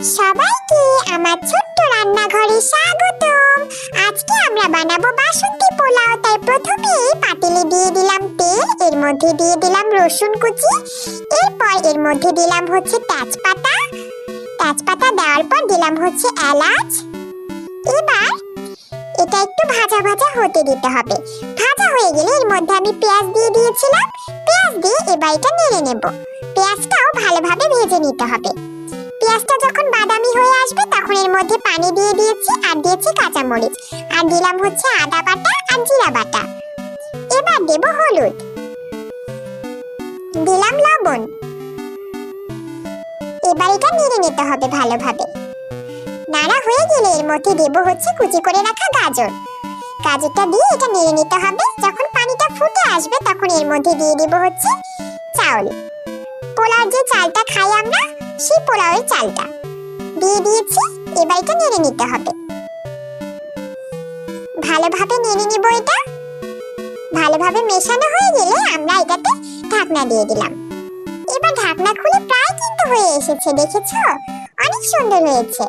সবাইকে আমার ছোট্ট রান্নাঘরে স্বাগতম। আজকে আমরা বানাবো বাসন্তী পোলাও, তাই প্রথমে পাতিলে দিয়ে দিলাম তেল, এর মধ্যে দিয়ে দিলাম রসুন কুচি, এরপর এর মধ্যে দিলাম হচ্ছে তেজপাতা। তেজপাতা দেওয়ার পর দিলাম হচ্ছে এলাচ। এবার এটা একটু ভাজা ভাজা হতে দিতে হবে। ভাজা হয়ে গেলে এর মধ্যে আমি পেঁয়াজ দিয়ে দিয়েছিলাম। পেঁয়াজ দিয়ে এবার এটা নেড়ে নেব। পেঁয়াজটাও ভালোভাবে ভেজে নিতে হবে। পেঁয়াজটা যখন বাদামি হয়ে আসবে, তখন এর মধ্যে পানি দিয়ে দিয়েছি আর দিয়েছি কাঁচামরিচ। আর দিলাম হচ্ছে আদা বাটা আর জিরা বাটা। এবার দেব হলুদ। দিলাম লবণ। এবার এটা নেড়ে নিতে হবে ভালোভাবে। নাড়া হয়ে গেলে এর মধ্যে দেব হচ্ছে কুচি করে রাখা গাজর। গাজরটা দিয়ে এটা নেড়ে নিতে হবে। যখন পানিটা ফুটে আসবে, তখন এর মধ্যে দিয়ে দেব হচ্ছে চাউল। পোলার যে চালটা খাই আমরা সেই পোলাওয়ের চালটা। দিয়ে দিয়েছি, এবার এটা নেড়ে নিতে হবে। ভালোভাবে নেড়ে নিব এটা। ভালোভাবে মেশানো হয়ে গেলে আমরা এটাতে ঢাকনা দিয়ে দিলাম। এবার ঢাকনা খুলে প্রায় কিন্তু হয়ে এসেছে, দেখেছ? অনেক সুন্দর হয়েছে।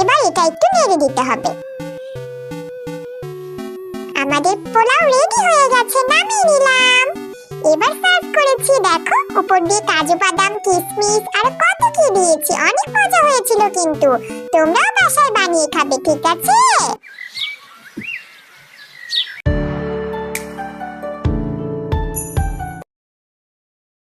এবার এটা একটু নেড়ে দিতে হবে। আমাদের পোলাও রেডি হয়ে গেছে, নামিয়ে নিলাম। এবার করেছি দেখো। উপর দিয়ে কাজু বাদাম কিশমিশ আর কত কি দিয়েছি। অনেক মজা হয়েছিল কিন্তু। তোমরাও বাসায় বানিয়ে খাবে, ঠিক আছে?